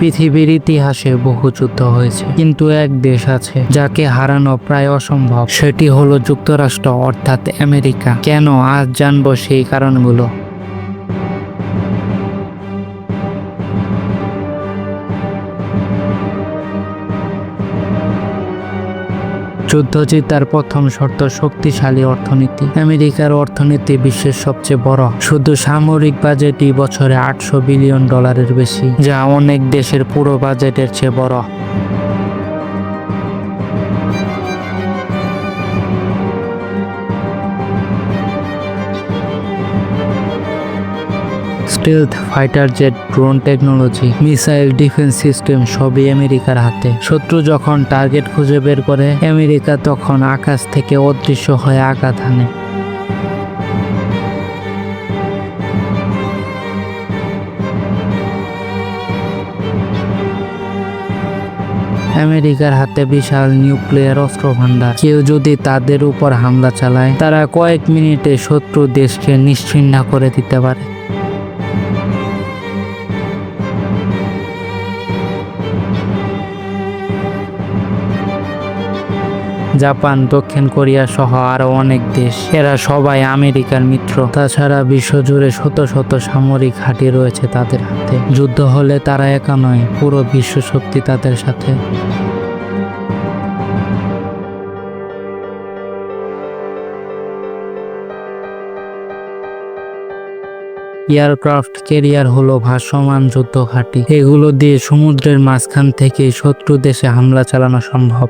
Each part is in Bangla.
পৃথিবীর ইতিহাসে বহু যুদ্ধ হয়েছে, কিন্তু এক দেশ আছে যাকে হারানো প্রায় অসম্ভব। সেটি হলো যুক্তরাষ্ট্র, অর্থাৎ আমেরিকা। কেন? আজ জানব সেই কারণগুলো। যুদ্ধ তার প্রথম শর্ত শক্তিশালী অর্থনীতি। আমেরিকার অর্থনীতি বিশ্বের সবচেয়ে বড়। শুধু সামরিক বাজেটই বছরে আটশো বিলিয়ন ডলারের বেশি, যা অনেক দেশের পুরো বাজেটের চেয়ে বড়। Stealth fighter jet drone technology missile defence system সবই আমেরিকার হাতে। শত্রু যখন টার্গেট খুঁজে বের করে, আমেরিকা তখন আকাশ থেকে অদৃশ্য হয়ে আঘাত হানে। আমেরিকার হাতে বিশাল নিউক্লিয়ার অস্ত্র ভান্ডার কেউ যদি তাদের উপর হামলা চালায়, তারা কয়েক মিনিটে শত্রু দেশকে নিশ্চিহ্ন করে দিতে পারে। জাপান, দক্ষিণ কোরিয়া সহ আরও অনেক দেশ। এরা সবাই আমেরিকার মিত্র। তাছাড়া বিশ্বজুড়ে শত শত সামরিক ঘাঁটি রয়েছে তাদের হাতে। যুদ্ধ হলে তারা একা নয়, পুরো বিশ্ব শক্তি তাদের সাথে। এয়ারক্রাফট ক্যারিয়ার হলো ভাসমান যুদ্ধ ঘাঁটি। এগুলো দিয়ে সমুদ্রের মাঝখান থেকে শত্রু দেশে হামলা চালানো সম্ভব।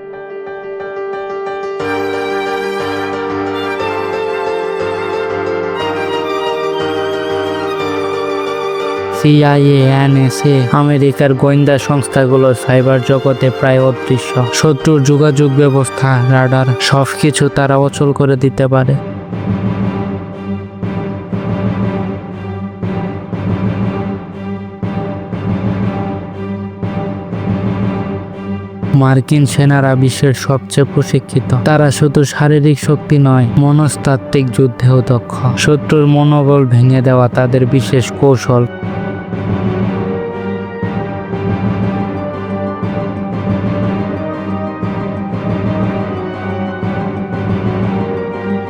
সিআইএ এনএসএ আমেরিকার গোয়েন্দা সংস্থাগুলো সাইবার জগতে প্রায় অদৃশ্য। শত্রুর যোগাযোগ ব্যবস্থা, রাডার, সবকিছু তারা অচল করে দিতে পারে। মার্কিন সেনারা বিশ্বের সবচেয়ে প্রশিক্ষিত। তারা শুধু শারীরিক শক্তি নয়, মনস্তাত্ত্বিক যুদ্ধেও দক্ষ। শত্রুর মনোবল ভেঙে দেওয়া তাদের বিশেষ কৌশল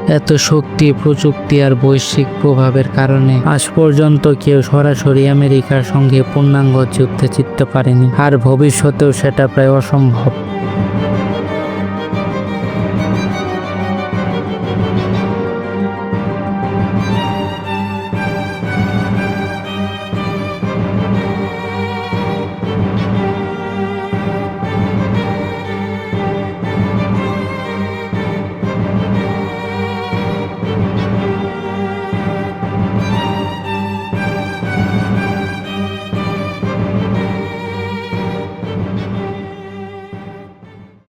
এত শক্তি, প্রযুক্তি আর বৈশ্বিক প্রভাবের কারণে আজ পর্যন্ত কেউ সরাসরি আমেরিকার সঙ্গে পূর্ণাঙ্গ যুদ্ধে জিততে পারেনি। আর ভবিষ্যতেও সেটা প্রায় অসম্ভব।